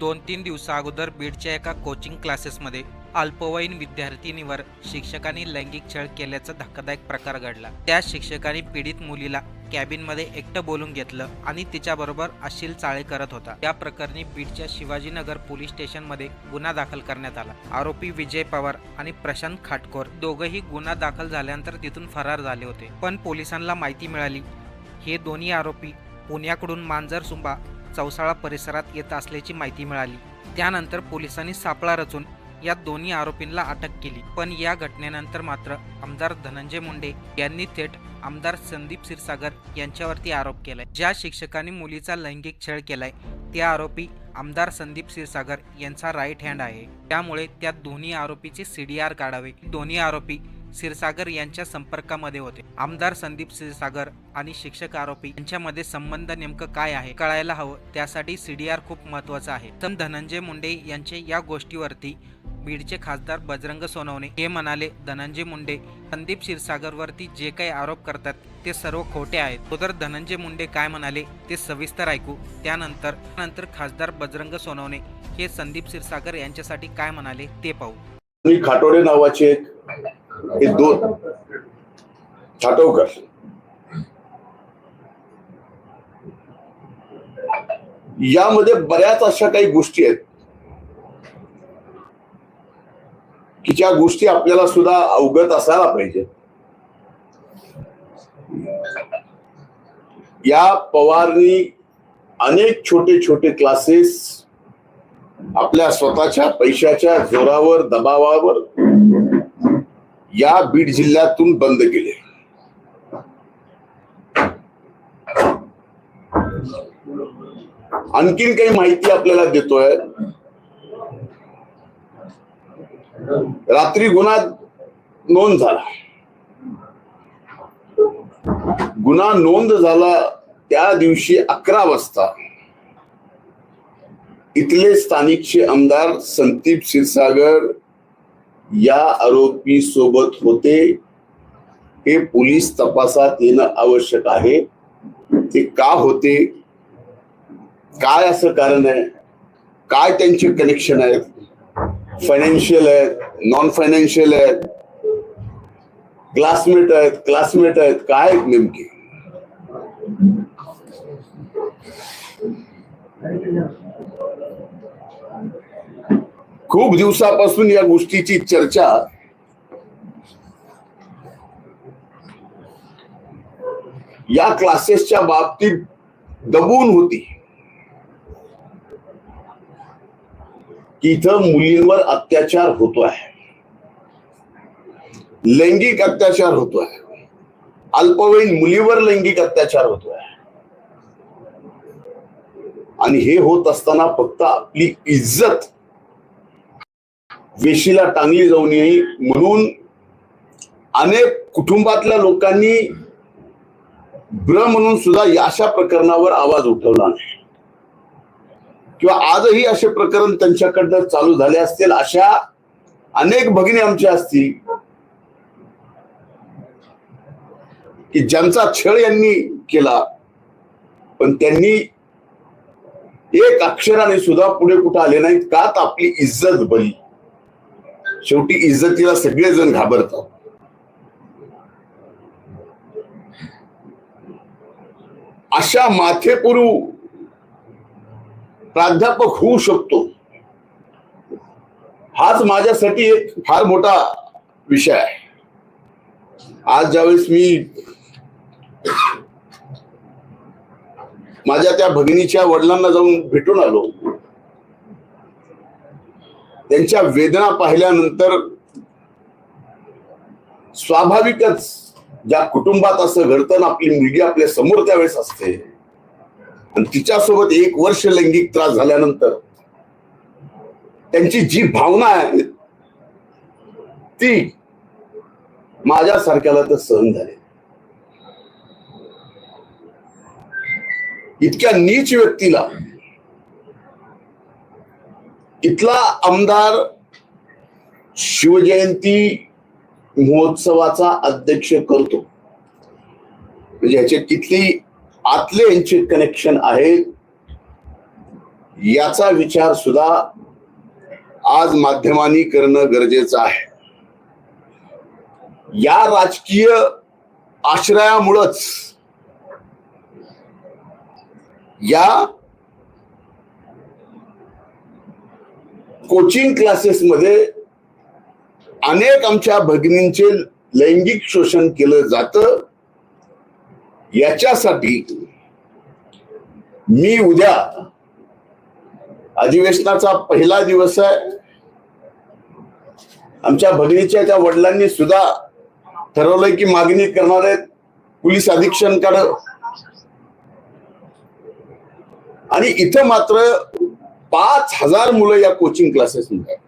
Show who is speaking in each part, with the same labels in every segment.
Speaker 1: दोन तीन दिवसा अगोदर बीडच्या एका कोचिंग क्लासेसमध्ये अल्पवयीन विद्यार्थिनीवर शिक्षकांनी लैंगिक छळ केल्याचा धक्कादायक प्रकार घडला. त्या शिक्षकांनी पीडित मुलीला कॅबिनमध्ये एकटं बोलून घेतलं आणि तिच्याबरोबर अशील चाळे करत होता. या प्रकरणी बीडच्या शिवाजीनगर पोलीस स्टेशनमध्ये गुन्हा दाखल करण्यात आला. आरोपी विजय पवार आणि प्रशांत खाटकोर दोघंही गुन्हा दाखल झाल्यानंतर तिथून फरार झाले होते. पण पोलिसांना माहिती मिळाली हे दोन्ही आरोपी पुण्याकडून मांजरसुंबा चौसाळा परिसरात येत असल्याची माहिती मिळाली. त्यानंतर पोलिसांनी सापळा रचून या दोन्ही आरोपींना अटक केली. पण या घटनेनंतर मात्र आमदार धनंजय मुंडे यांनी थेट आमदार संदीप क्षीरसागर यांच्यावरती आरोप केलाय. ज्या शिक्षकांनी मुलीचा लैंगिक छळ केलाय त्या आरोपी आमदार संदीप क्षीरसागर यांचा राईट हँड आहे. त्यामुळे त्या दोन्ही आरोपीचे सीडीआर काढावे. दोन्ही आरोपी क्षीरसागर यांच्या संपर्कामध्ये होते. आमदार संदीप क्षीरसागर आणि शिक्षक आरोपी यांच्यामध्ये संबंध नेमकं काय आहे कळायला हवं. त्यासाठी सीडीआर खूप महत्त्वाचा आहे. तर धनंजय मुंडे यांचे या गोष्टीवरती बीडचे खासदार बजरंग सोनवणे हे म्हणाले धनंजय मुंडे संदीप क्षीरसागरवरती जे काही आरोप करतात ते सर्व खोटे आहेत. तो तर धनंजय मुंडे काय म्हणाले ते सविस्तर ऐकू. त्यानंतर नंतर खासदार बजरंग सोनवणे हे संदीप क्षीरसागर यांच्यासाठी काय म्हणाले ते पाहू.
Speaker 2: मी खाटोडे नावाचे एक हे दोन. छाटवकर यामध्ये बऱ्याच अशा काही गोष्टी आहेत. की ज्या गोष्टी आपल्याला सुद्धा अवगत असायला पाहिजे. या पवारनी अनेक छोटे छोटे क्लासेस आपल्या स्वतःच्या पैशाच्या जोरावर दबावावर या बीड जिल्ह्यातून बंद केले. आणखीन काही माहिती आपल्याला देतोय. रात्री गुन्हा नोंद झाला. गुन्हा नोंद झाला त्या दिवशी अकरा वाजता. इथले स्थानिकचे आमदार संदीप क्षीरसागर या आरोपी सोबत होते हे पोलीस तपासात येणं आवश्यक आहे. ते का होते? काय असं कारण आहे? काय त्यांचे कनेक्शन आहेत फायनान्शियल आहेत नॉन फायनान्शियल आहेत? क्लासमेट आहेत क्लासमेट आहेत काय आहेत नेमके? खूप दिवसापासून या गोष्टीची चर्चा या क्लासेसच्या बाबतीत दबून होती. इथं मुलींवर अत्याचार होतोय. लैंगिक अत्याचार होतोय. अल्पवयीन मुलीवर लैंगिक अत्याचार होतोय. आणि हे होत असताना फक्त आपली इज्जत वेशीला टांगली जाऊ नये. म्हणून अनेक कुटुंबातल्या लोकांनी ब्र म्हणून सुद्धा या अशा प्रकरणावर आवाज उठवला नाही. किंवा आजही असे प्रकरण त्यांच्याकडनं चालू झाले असतील अशा अनेक भगिनी आमच्या असतील की ज्यांचा छळ यांनी केला पण त्यांनी एक अक्षराने सुद्धा पुढे कुठं आले नाहीत. का तर आपली इज्जत बरी शेवटी इज्जतीला सगळेजण घाबरतात. अशा माथेपुरू प्राध्यापक होऊ शकतो. हाच माझ्यासाठी एक फार मोठा विषय आहे. आज ज्यावेळेस मी माझ्या त्या भगिनीच्या वडिलांना जाऊन भेटून आलो त्यांच्या वेदना पाहिल्यानंतर स्वाभाविकच ज्या कुटुंबात असं घडतं ना आपली मुलगी आपल्यासमोर त्यावेळेस असते. आणि तिच्यासोबत एक वर्ष लैंगिक त्रास झाल्यानंतर त्यांची जी भावना आहे ती माझ्यासारख्याला तर सहन झाली. इतक्या नीच व्यक्तीला इथला आमदार शिवजयंती महोत्सवाचा अध्यक्ष करतो. म्हणजे ह्याचे किती आतले यांचे कनेक्शन आहेत याचा विचार सुद्धा आज माध्यमांनी करणं गरजेचं आहे. या राजकीय आश्रयामुळंच या कोचिंग क्लासेसमध्ये अनेक आमच्या भगिनींचे लैंगिक शोषण केलं जातं. याच्यासाठी मी उद्या अधिवेशनाचा पहिला दिवस आहे. आमच्या भगिनीच्या त्या वडिलांनी सुद्धा ठरवलंय की मागणी करणार आहेत पोलीस अधीक्षकांकडे. आणि इथं मात्र पाच हजार मुलं या कोचिंग क्लासेसमध्ये आहेत.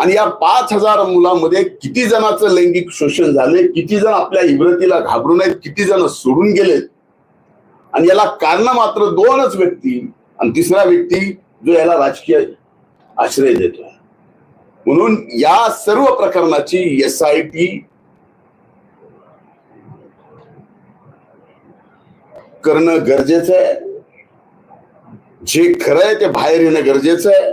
Speaker 2: आणि या पाच हजार मुलांमध्ये किती जणांचं लैंगिक शोषण झालंय किती जण आपल्या इब्रतीला घाबरून आहेत किती जण सोडून गेलेत. आणि याला कारण मात्र दोनच व्यक्ती आणि तिसरा व्यक्ती जो याला राजकीय आश्रय देतो. म्हणून या सर्व प्रकरणाची एस आय टी करणं गरजेचं आहे. जे खरं आहे ते बाहेर येणं गरजेचं आहे.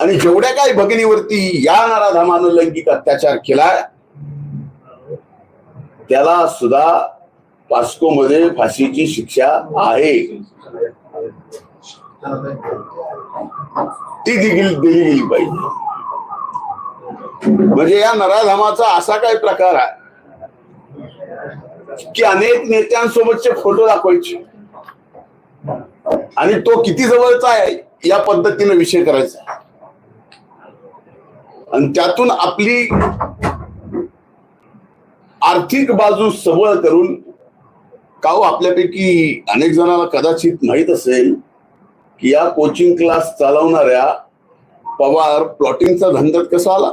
Speaker 2: आणि जेवढ्या काही भगिनीवरती या नराधामानं लैंगिक अत्याचार केलाय त्याला सुद्धा पास्को मध्ये फाशीची शिक्षा आहे. ती दिली दिली गेली पाहिजे. म्हणजे या नराधामाचा असा काही प्रकार आहे. की अनेक नेत्यांसोबतचे फोटो दाखवायचे. आणि तो किती जवळचा आहे या पद्धतीने विषय करायचा. आणि त्यातून आपली आर्थिक बाजू सबळ करून का हो आपल्यापैकी अनेक जणांना कदाचित माहीत असेल की या कोचिंग क्लास चालवणाऱ्या पवार प्लॉटिंगचा धंद्यात कसा आला?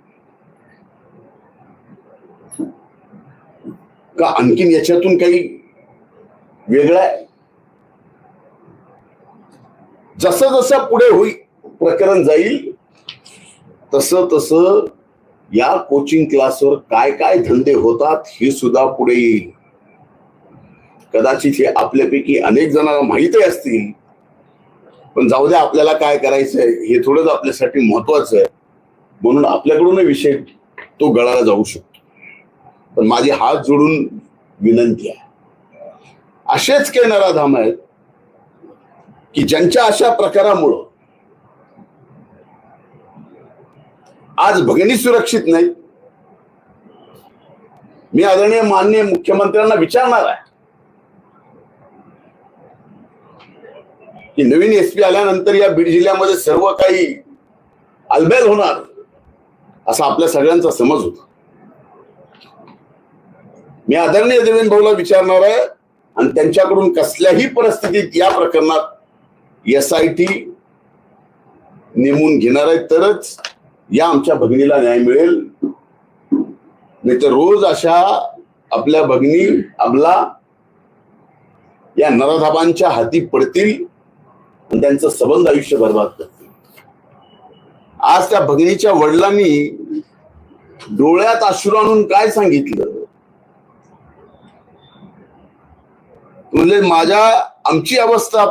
Speaker 2: का आणखीन याच्यातून काही वेगळा आहे? जसं जसं पुढे होईल प्रकरण जाईल तस तस या कोचिंग क्लासवर काय काय धंदे होतात हे सुद्धा पुढे येईल. कदाचित हे आपल्यापैकी अनेक जणांना माहितही असतील पण जाऊ द्या आपल्याला काय करायचंय हे थोडंच आपल्यासाठी महत्वाचं आहे. म्हणून आपल्याकडून विषय तो गळाला जाऊ शकतो. पण माझी हात जोडून विनंती आहे. असेच केणारा धाम आहेत की ज्यांच्या अशा प्रकारामुळं आज भगिनी सुरक्षित नाही. मी आदरणीय मान्य मुख्यमंत्र्यांना विचारणार आहे की नवीन एसपी आल्यानंतर या बीड जिल्ह्यामध्ये सर्व काही अलबेल होणार असा आपल्या सगळ्यांचा समज होता. मी आदरणीय देवेंद्र भाऊला विचारणार आहे आणि त्यांच्याकडून कसल्याही परिस्थितीत या प्रकरणात एस आय टी नेमून घेणार आहे तरच या आमच्या भगिनीला न्याय मिळेल. नाही तर रोज अशा आपल्या भगिनी अबला या नरधाबांच्या हाती पडतील आणि त्यांचं सबंध आयुष्य बर्बाद करतील. आज त्या भगिनीच्या वडिलांनी डोळ्यात अश्रू आणून काय सांगितलं? म्हणजे माझ्या आमची अवस्था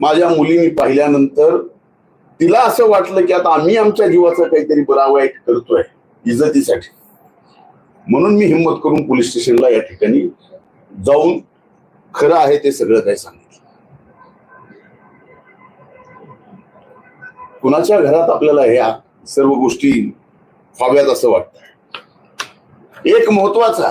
Speaker 2: माझ्या मुलीने पाहिल्यानंतर तिला असं वाटलं की आता आम्ही आमच्या जीवाचं काहीतरी बरा वाईट करतोय इज्जतीसाठी. म्हणून मी हिंमत करून पोलीस स्टेशनला या ठिकाणी जाऊन खरं आहे ते सगळं काही सांगितलं. कुणाच्या घरात आपल्याला ह्या सर्व गोष्टी व्हाव्यात असं वाटतं. एक महत्त्वाचा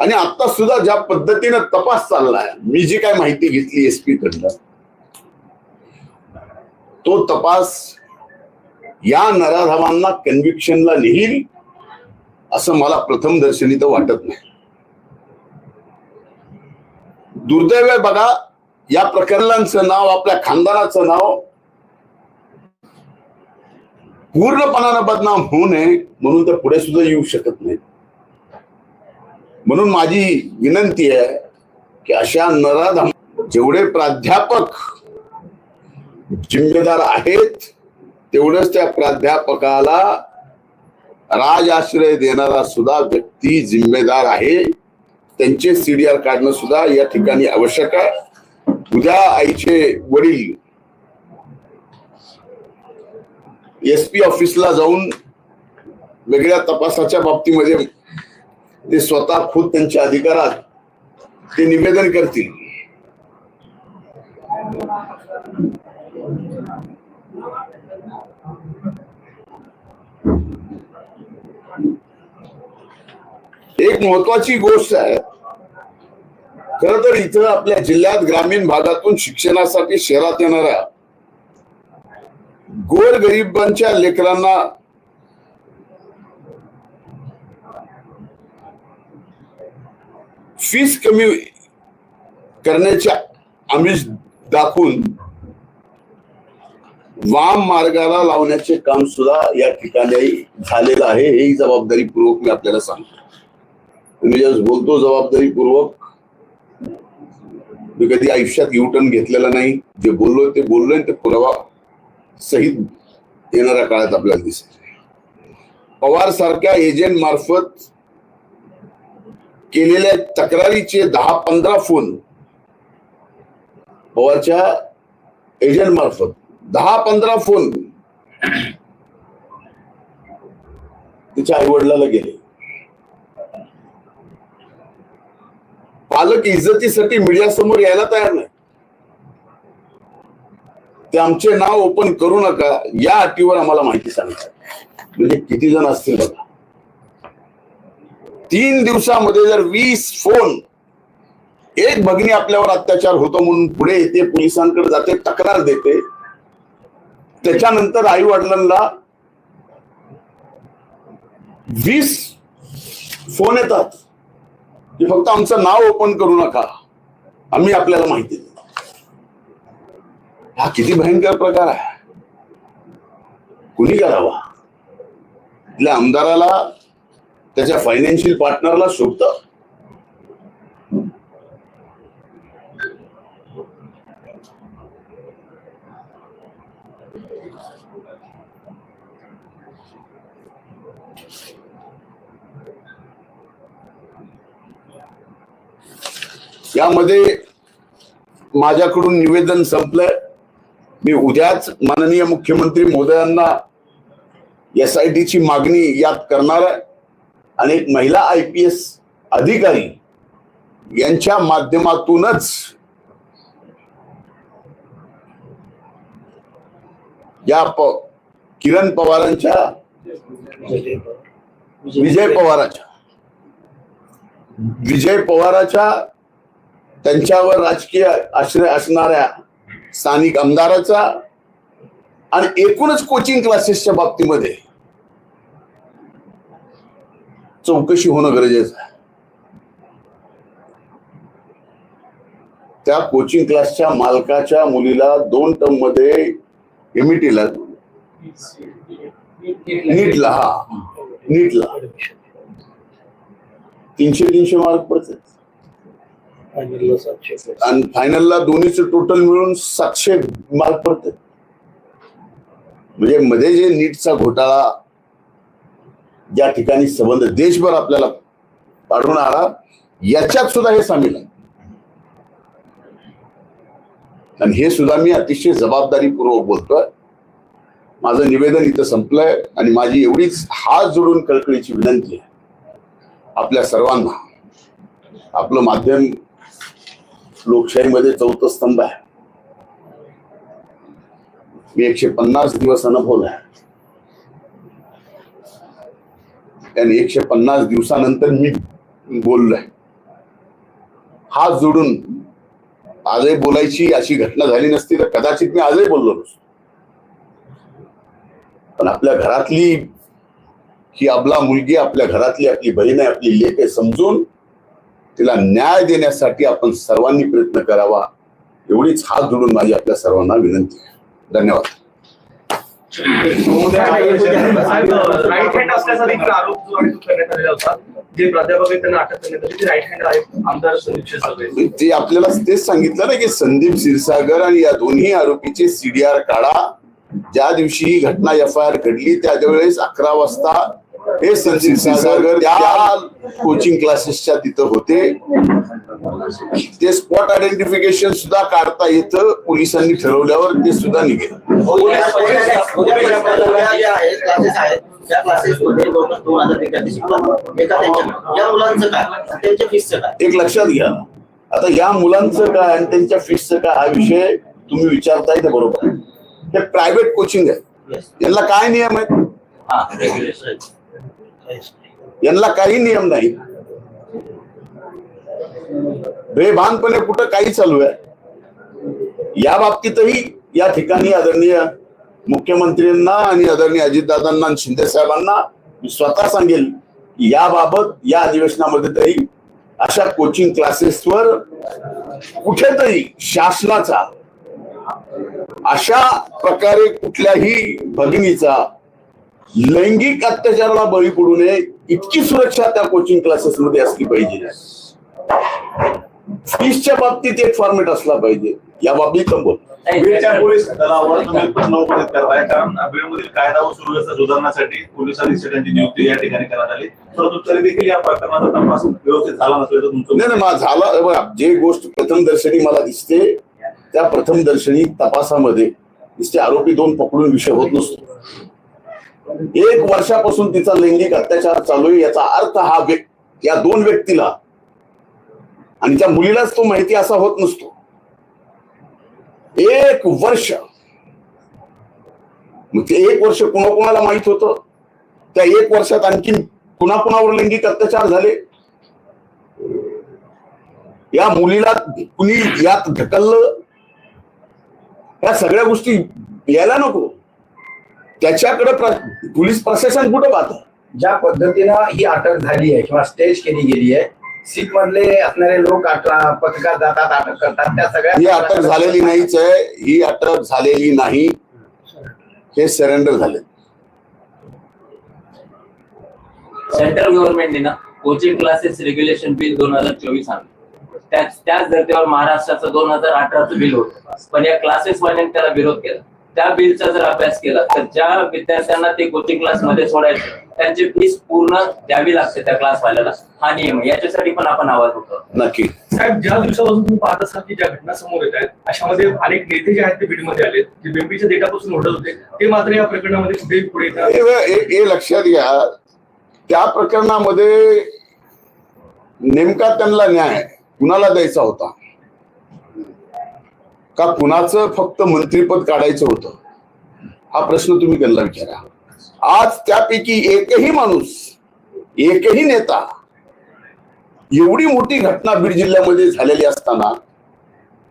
Speaker 2: आणि आता सुद्धा ज्या पद्धतीनं तपास चाललाय मी जी काय माहिती घेतली एस पी कडनं तो तपास या नराधावांना कन्व्हिक्शनला नेईल असं मला प्रथम दर्शनी तर वाटत नाही. दुर्दैव बघा या प्रकरणांचं नाव आपल्या खानदानाचं नाव पूर्णपणानं बदनाम होऊ नये म्हणून ते पुढे सुद्धा येऊ शकत नाही म्हणून माझी विनंती आहे की अशा नराधाम जेवढे प्राध्यापक जिम्मेदार आहेत तेवढंच त्या प्राध्यापकाला राजआश्रय देणारा सुद्धा व्यक्ती जिम्मेदार आहे. त्यांचे सीडीआर काढणं सुद्धा या ठिकाणी आवश्यक आहे. उद्या आईचे वडील एस पी ऑफिसला जाऊन वेगळ्या तपासाच्या बाबतीमध्ये ते स्वतः खुद त्यांच्या अधिकारात ते निवेदन करतील. एक महत्वाची गोष्ट आहे. खर तर इथं आपल्या जिल्ह्यात ग्रामीण भागातून शिक्षणासाठी शहरात येणाऱ्या गोर गरिबांच्या लेकरांना फीस कमी करण्याच्या आमिष दाखवून वाम मार्गाला लावण्याचे काम सुद्धा या ठिकाणी झालेलं आहे हे जबाबदारीपूर्वक मी आपल्याला सांगतो. मी जस बोलतो जबाबदारीपूर्वक मी कधी आयुष्यात युटर्न घेतलेला नाही. जे बोललोय ते बोललोय ते पुरावा सहित येणाऱ्या काळात आपल्याला दिसेल. पवार सारख्या एजंट मार्फत केलेल्या तक्रारीचे दहा पंधरा फोन पवारच्या एजंट मार्फत. दहा पंधरा फोन तिच्या आई वडिलाला गेले. पालक इज्जतीसाठी मीडिया समोर यायला तयार नाही. ते आमचे नाव ओपन करू नका या अटीवर आम्हाला माहिती सांगतात म्हणजे किती जण असतील बघा. तीन दिवसामध्ये जर वीस फोन एक भगिनी आपल्यावर अत्याचार होतो म्हणून पुढे येते पोलिसांकडे जाते तक्रार देते त्याच्यानंतर आई वडिलांना वीस फोन येतात की फक्त आमचं नाव ओपन करू नका आम्ही आपल्याला माहिती देतो हा किती भयंकर प्रकार आहे. कुणी करावा? इथल्या आमदाराला त्याच्या फायनान्शियल पार्टनरला शोधत? यामध्ये माझ्याकडून निवेदन संपलंय. मी उद्याच माननीय मुख्यमंत्री महोदयांना एस आय टीची मागणी यात करणार आहे. आणि महिला आय पी एस अधिकारी यांच्या माध्यमातूनच या प किरण पवारांच्या विजय पवाराच्या विजय पवाराच्या त्यांच्यावर राजकीय आश्रय असणाऱ्या स्थानिक आमदाराचा आणि एकूणच कोचिंग क्लासेसच्या बाबतीमध्ये चौकशी होणं गरजेचं आहे. त्या कोचिंग क्लासच्या मालकाच्या मुलीला दोन टर्ममध्ये एमईटीला नीटला हा. नीटला तीनशे तीनशे मार्क
Speaker 3: सातशे
Speaker 2: आणि फायनलला दोन्हीचं टोटल मिळून सातशे मार्क पडते म्हणजे मध्ये जे नीटचा घोटाळा ज्या ठिकाणी संबंध देशभर आपल्याला आढळून आला याच्यात सुद्धा हे सामील आहे. आणि हे सुद्धा मी अतिशय जबाबदारीपूर्वक बोलतोय. माझं निवेदन इथं संपलंय आणि माझी एवढीच हात जोडून कळकळीची विनंती आहे. आपल्या सर्वांना. आपलं माध्यम लोकशाहीमध्ये चौथा स्तंभ आहे. मी एकशे पन्नास दिवस अनुभवलाय आणि एकशे पन्नास दिवसानंतर मी बोललोय. हात जोडून आजही बोलायची अशी घटना झाली नसती तर कदाचित मी आजही बोललो नसतो. पण आपल्या घरातली ही आपला मुलगी आपल्या घरातली आपली बहीण आहे आपली लेख आहे समजून तिला न्याय देण्यासाठी आपण सर्वांनी प्रयत्न करावा एवढीच हात जोडून माझी आपल्या सर्वांना विनंती आहे. धन्यवाद.
Speaker 4: राईट हँड असल्याचा देखील आरोप जो आहे तो करण्यात आलेला होता. जे प्राध्यापक आहेत त्यांना अटक करण्यात आली. राईट हँड आहेत आमदार संदीप सगळे.
Speaker 2: ते आपल्याला तेच सांगितलं ना की संदीप क्षीरसागर आणि या दोन्ही आरोपीचे सीडीआर काढा. ज्या दिवशी ही घटना एफ आय आर घडली त्यावेळेस अकरा वाजता हे संदीप क्षीरसागर त्या कोचिंग क्लासेसच्या तिथं होते. ते स्पॉट आयडेंटिफिकेशन सुद्धा काढता येतं पोलिसांनी ठरवल्यावर ते सुद्धा निघेल.
Speaker 5: एका
Speaker 2: लक्षात घ्या. आता या मुलांचं काय आणि त्यांच्या फीसचं काय हा विषय तुम्ही विचारताय ते बरोबर. हे प्रायव्हेट कोचिंग आहे. यांना काय नियम आहेत?
Speaker 5: हा
Speaker 2: यांना काही नियम नाही बेभानपणे कुठं काही चालू आहे? या बाबतीतही या ठिकाणी आदरणीय मुख्यमंत्र्यांना आणि आदरणीय अजितदादांना आणि शिंदे साहेबांना मी स्वतः सांगेल याबाबत या अधिवेशनामध्ये तरी अशा कोचिंग क्लासेसवर कुठेतरी शासनाचा अशा प्रकारे कुठल्याही भगिनीचा लैंगिक अत्याचाराला बळी पडू नये इतकी सुरक्षा त्या कोचिंग क्लासेस मध्ये असली पाहिजे. फीसच्या बाबतीत एक फॉर्मेट असला पाहिजे. या बाबतीत पण बोल
Speaker 6: बीडच्या पोलीस दलावर तुम्ही प्रश्न उपस्थित करताय कारण बीडमधील कायदा व सुव्यवस्था सुधारण्यासाठी पोलीस अधीक्षकांची नियुक्ती या ठिकाणी करण्यात आली. परंतु तरी देखील या प्रकरणाचा तपास व्यवस्थित झाला नसल्याचं तुमचं
Speaker 2: नाही नाही मला झाला. हे बघा, जे गोष्ट प्रथम दर्शनी मला दिसते त्या प्रथम दर्शनी तपासामध्ये दिसते आरोपी दोन पकडून विषय होत नसतो. एक वर्षापासून तिचा लैंगिक अत्याचार चालू आहे याचा अर्थ हा या दोन व्यक्तीला आणि त्या मुलीलाच तो माहिती असा होत नसतो. एक वर्ष. ते एक वर्ष कुणाकुणाला माहीत होतं? त्या एक वर्षात आणखी कुणाकुणावर लैंगिक अत्याचार झाले? या मुलीला कुणी यात ढकललं? या सगळ्या गोष्टी यायला नको. त्याच्याकडे प्र- पोलीस प्रशासन कुठं पाहत?
Speaker 7: ज्या पद्धतीनं ही अटक झाली आहे किंवा स्टेज केली गेली आहे सीट मधले असणारे लोक पत्रकार जातात अटक करतात त्या सगळ्या
Speaker 2: ही अटक झालेली नाहीच आहे. ही अटक झालेली नाही. हे सरेंडर झाले.
Speaker 8: सेंट्रल गव्हर्नमेंटने ना कोचिंग क्लासेस रेग्युलेशन बिल दोन हजार चोवीस आणलं. त्याच त्याच धर्तीवर महाराष्ट्राचं दोन हजार अठराचं बिल होतं. पण या क्लासेस वाल्यांनी त्याला विरोध केला. त्या बिलचा जर अभ्यास केला तर ज्या विद्यार्थ्यांना ते कोचिंग क्लासमध्ये सोडायचं त्यांची फीस पूर्ण द्यावी लागते त्या क्लास वाल्याला. हा नियम आहे. याच्यासाठी पण आपण आवाज उठवतो.
Speaker 2: नक्की.
Speaker 4: साहेब ज्या दिवसापासून तुम्ही पाहत असाल की ज्या घटना समोर येत आहेत अशामध्ये अनेक नेते जे आहेत ते बीडमध्ये आले जे बेंबीच्या डेटापासून ओढत होते ते मात्र या प्रकरणामध्ये कुठेही पुढे येतात
Speaker 2: हे लक्षात घ्या. त्या प्रकरणामध्ये नेमका त्यांना न्याय कुणाला द्यायचा होता? का कुणाचं फक्त मंत्रीपद काढायचं होतं? हा प्रश्न तुम्ही त्यांना विचारा. आज त्यापैकी एकही माणूस एकही नेता एवढी मोठी घटना बीड जिल्ह्यामध्ये झालेली असताना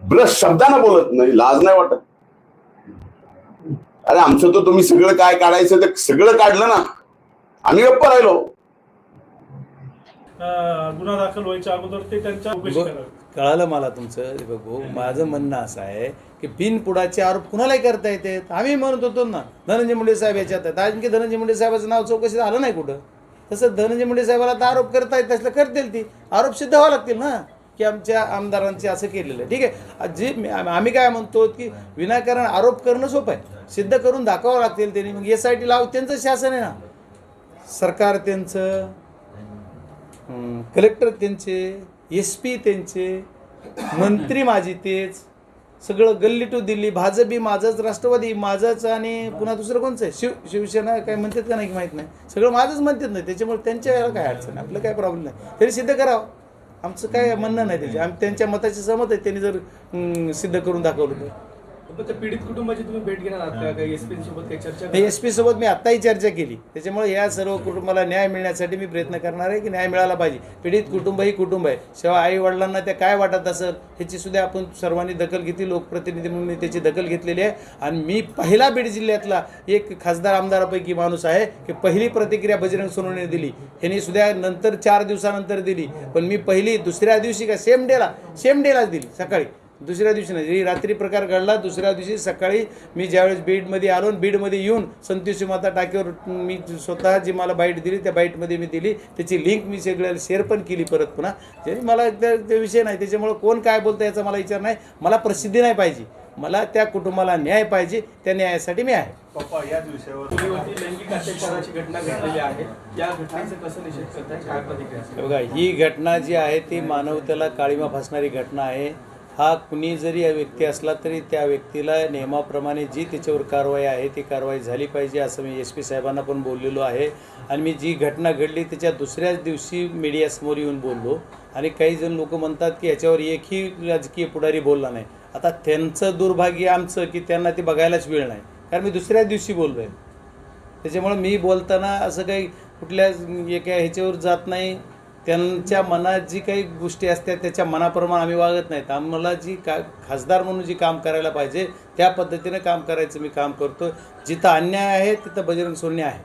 Speaker 2: ब्रश शब्दानं बोलत नाही लाज नाही वाटत. अरे आमचं तर तुम्ही सगळं काय काढायचं ते सगळं काढलं ना. आम्ही गप्प राहिलो.
Speaker 3: गुन्हा दाखल व्हायच्या अगोदर ते त्यांच्या
Speaker 9: कळालं मला तुमचं. बघू माझं म्हणणं असं आहे की बिनपुडाचे आरोप कुणालाही करता येतात? आम्ही म्हणत होतो ना धनंजय मुंडे साहेब याच्यात आहेत. आणखी धनंजय मुंडे साहेबाचं नाव चौकशी झालं नाही कुठं? तसं धनंजय मुंडे साहेबाला तर आरोप करता येत असलं करतील ती. आरोप सिद्ध व्हावं लागतील ना की आमच्या आमदारांचे असं केलेलं आहे. ठीक आहे. जे आम्ही काय म्हणतो की विनाकारण आरोप करणं सोपं आहे. सिद्ध करून दाखवावं लागतील त्यांनी. मग एस आय टी लाव त्यांचं शासन आहे ना. सरकार त्यांचं कलेक्टर त्यांचे एस पी त्यांचे मंत्री माझी तेच सगळं गल्ली टू दिल्ली भाजप बी माझंच राष्ट्रवादी माझंच आणि पुन्हा दुसरं कोणचं आहे? शिव शिवसेना काय म्हणतात का नाही माहीत नाही. सगळं माझंच म्हणतात नाही त्याच्यामुळे त्यांच्या याला काय अडचण आहे? आपलं काय प्रॉब्लेम नाही. तरी सिद्ध करावं. आमचं काय म्हणणं नाही त्याचे. आम्ही त्यांच्या मताची सहमत आहे. त्यांनी जर सिद्ध करून दाखवलं तर.
Speaker 4: त्या पीडित कुटुंबाची तुम्ही भेट घेणार आहात का? काही एसपी सोबत काही चर्चा?
Speaker 9: एस पी सोबत मी आत्ताही चर्चा केली. त्याच्यामुळे या सर्व कुटुंबाला न्याय मिळण्यासाठी मी प्रयत्न करणार आहे की न्याय मिळाला पाहिजे. पीडित कुटुंब ही कुटुंब आहे. शिवाय आई वडिलांना त्या काय वाटत असेल ह्याची सुद्धा आपण सर्वांनी दखल घेतली. लोकप्रतिनिधी म्हणून मी त्याची दखल घेतलेली आहे. आणि मी पहिला बीड जिल्ह्यातला एक खासदार आमदारापैकी माणूस आहे की पहिली प्रतिक्रिया बजरंग सोनवणे दिली. ह्यांनी सुद्धा नंतर चार दिवसानंतर दिली. पण मी पहिली दुसऱ्या दिवशी का सेम डेला सेम डेलाच दिली सकाळी. दुसऱ्या दिवशी नाही. रात्री प्रकार घडला दुसऱ्या दिवशी सकाळी मी ज्यावेळेस बीडमध्ये आलो आणि बीडमध्ये येऊन संतोषी माता टाकीवर मी स्वतः जी मला बाईट दिली त्या बाईटमध्ये मी दिली. त्याची लिंक मी सगळ्याला शेअर पण केली परत पुन्हा. तरी मला त्या ते विषय नाही. त्याच्यामुळं कोण काय बोलतं याचा मला विचार नाही. मला प्रसिद्धी नाही पाहिजे. मला त्या कुटुंबाला न्याय पाहिजे. त्या न्यायासाठी मी आहे.
Speaker 6: पप्पा याच विषयावर
Speaker 4: मुलीवरती लैंगिक अत्याचाराची घटना घडलेली आहे. या?
Speaker 9: हे बघा ही घटना जी आहे ती मानवतेला काळीमा फासणारी घटना आहे. हा कुणी जरी व्यक्ती असला तरी त्या व्यक्तीला नियमाप्रमाणे जी त्याच्यावर कारवाई आहे ती कारवाई झाली पाहिजे असं मी एस पी साहेबांना पण बोललेलो आहे. आणि मी जी घटना घडली त्याच्या दुसऱ्याच दिवशी मीडियासमोर येऊन बोललो. आणि काही जण लोक म्हणतात की याच्यावर एकही राजकीय पुढारी बोलला नाही. आता त्यांचं दुर्भाग्य आमचं की त्यांना ते बघायलाच वेळ नाही. कारण मी दुसऱ्याच दिवशी बोललो आहे त्याच्यामुळं मी बोलताना असं काही कुठल्या एका ह्याच्यावर जात नाही. त्यांच्या मनात जी काही गोष्टी असतात त्याच्या मनाप्रमाणे आम्ही वागत नाहीत. आम्हाला जी का खासदार म्हणून जी काम करायला पाहिजे त्या पद्धतीने काम करायचं मी काम करतो जिथं अन्याय आहे तिथं बजरंग सोन्य आहे.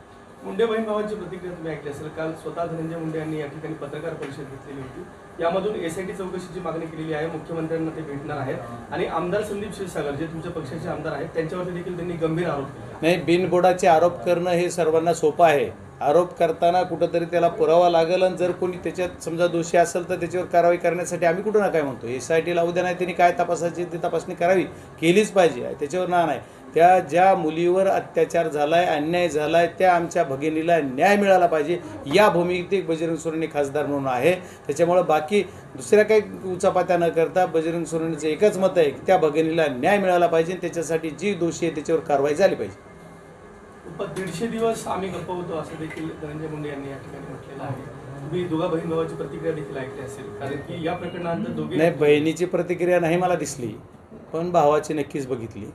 Speaker 4: मुंडे बहीण भावांची प्रतिक्रिया तुम्ही ऐकली असेल. काल स्वतः धनंजय मुंडे यांनी या ठिकाणी पत्रकार परिषद घेतलेली होती. यामधून एसआयटी चौकशीची मागणी केलेली आहे. मुख्यमंत्र्यांना ते भेटणार आहेत. आणि आमदार संदीप क्षीरसागर जे तुमच्या पक्षाचे आमदार आहेत त्यांच्यावरती देखील त्यांनी गंभीर आरोप केले
Speaker 9: नाही बिनबुडाचे आरोप करणं हे सर्वांना सोपं आहे. आरोप करताना कुठंतरी त्याला पुरावा लागेल आणि जर कोणी त्याच्यात समजा दोषी असेल तर त्याच्यावर कारवाई करण्यासाठी आम्ही कुठं ना काय म्हणतो? एस आय टी लावू नाही त्यांनी काय तपासायची ती तपासणी करावी? केलीच पाहिजे. त्याच्यावर ना नाही. त्या ज्या मुलीवर अत्याचार झाला आहे अन्याय झाला आहे त्या आमच्या भगिनीला न्याय मिळाला पाहिजे. या भूमिकेत बजरंग सोरेंनी खासदार म्हणून आहे. त्याच्यामुळं बाकी दुसऱ्या काही उचापात्या न करता बजरंग सोरेंचं एकच मत आहे की त्या भगिनीला न्याय मिळाला पाहिजे त्याच्यासाठी जी दोषी आहे त्याच्यावर कारवाई झाली पाहिजे.
Speaker 4: दीडशे दिवस आम्ही गप्प होतो असं देखील धनंजय मुंडे यांनी या ठिकाणी म्हटलेलं आहे. तुम्ही दोघा बहीण भावाची प्रतिक्रिया देखील ऐकली असेल. कारण की या प्रकरणानंतर दोघे
Speaker 9: नाही बहिणीची प्रतिक्रिया नाही मला दिसली पण भावाची नक्कीच बघितली.